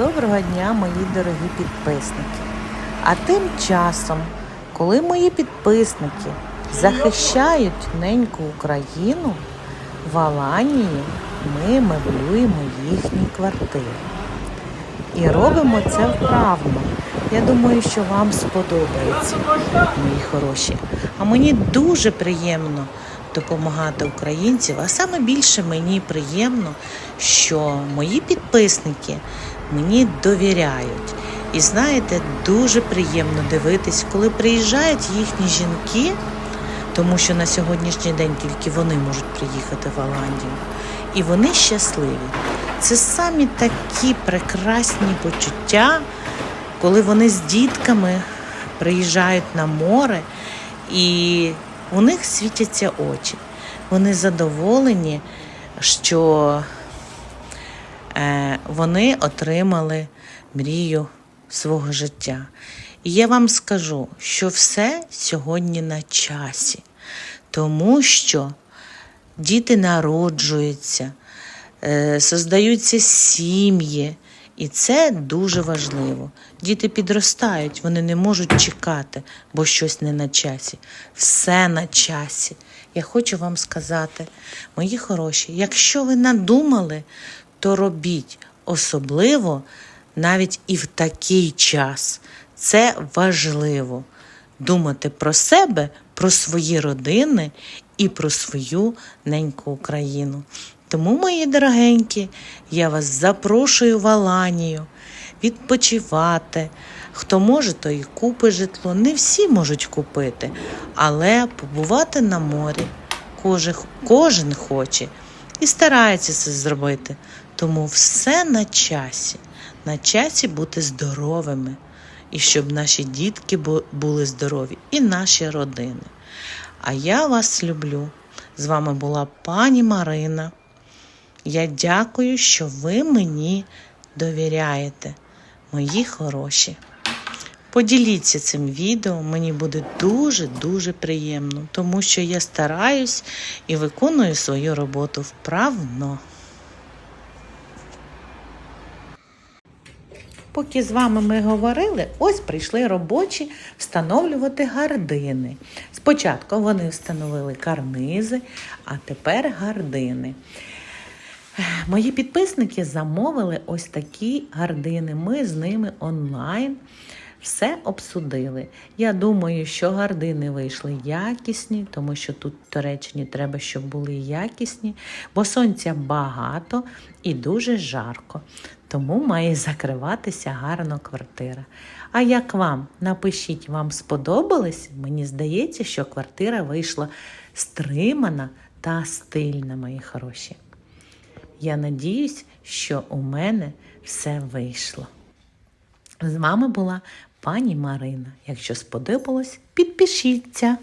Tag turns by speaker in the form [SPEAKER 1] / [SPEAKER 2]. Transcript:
[SPEAKER 1] Доброго дня, мої дорогі підписники. А тим часом, коли мої підписники захищають неньку Україну, в Аланії ми меблюємо їхні квартири. І робимо це вправно. Я думаю, що вам сподобається, мої хороші. А мені дуже приємно допомагати українцям, а саме більше мені приємно, що мої підписники мені довіряють. І знаєте, дуже приємно дивитись, коли приїжджають їхні жінки, тому що на сьогоднішній день тільки вони можуть приїхати в Голландію. І вони щасливі. Це самі такі прекрасні почуття, коли вони з дітками приїжджають на море, і у них світяться очі. Вони задоволені, що е, вони отримали мрію свого життя. І я вам скажу, що все сьогодні на часі, тому що діти народжуються, е, создаються сім'ї. І це дуже важливо. Діти підростають, вони не можуть чекати, бо щось не на часі. Все на часі. Я хочу вам сказати, мої хороші, якщо ви надумали, то робіть особливо навіть і в такий час. Це важливо думати про себе, про свої родини і про свою неньку Україну. Тому, мої дорогенькі, я вас запрошую в Аланію відпочивати. Хто може, то і купить житло. Не всі можуть купити, але побувати на морі кожен, кожен хоче і старається це зробити. Тому все на часі. На часі бути здоровими, і щоб наші дітки були здорові, і наші родини. А я вас люблю. З вами була пані Марина. Я дякую, що ви мені довіряєте, мої хороші. Поділіться цим відео, мені буде дуже-дуже приємно, тому що я стараюсь і виконую свою роботу вправно. Поки з вами ми говорили, ось прийшли робочі встановлювати гардини. Спочатку вони встановили карнизи, а тепер гардини. Мої підписники замовили ось такі гардини. Ми з ними онлайн все обсудили. Я думаю, що гардини вийшли якісні, тому що тут в Туреччині треба, щоб були якісні, бо сонця багато і дуже жарко. Тому має закриватися гарно квартира. А як вам? Напишіть, вам сподобалось? Мені здається, що квартира вийшла стримана та стильна, мої хороші. Я надіюсь, що у мене все вийшло. З вами була пані Марина. Якщо сподобалось, підпишіться.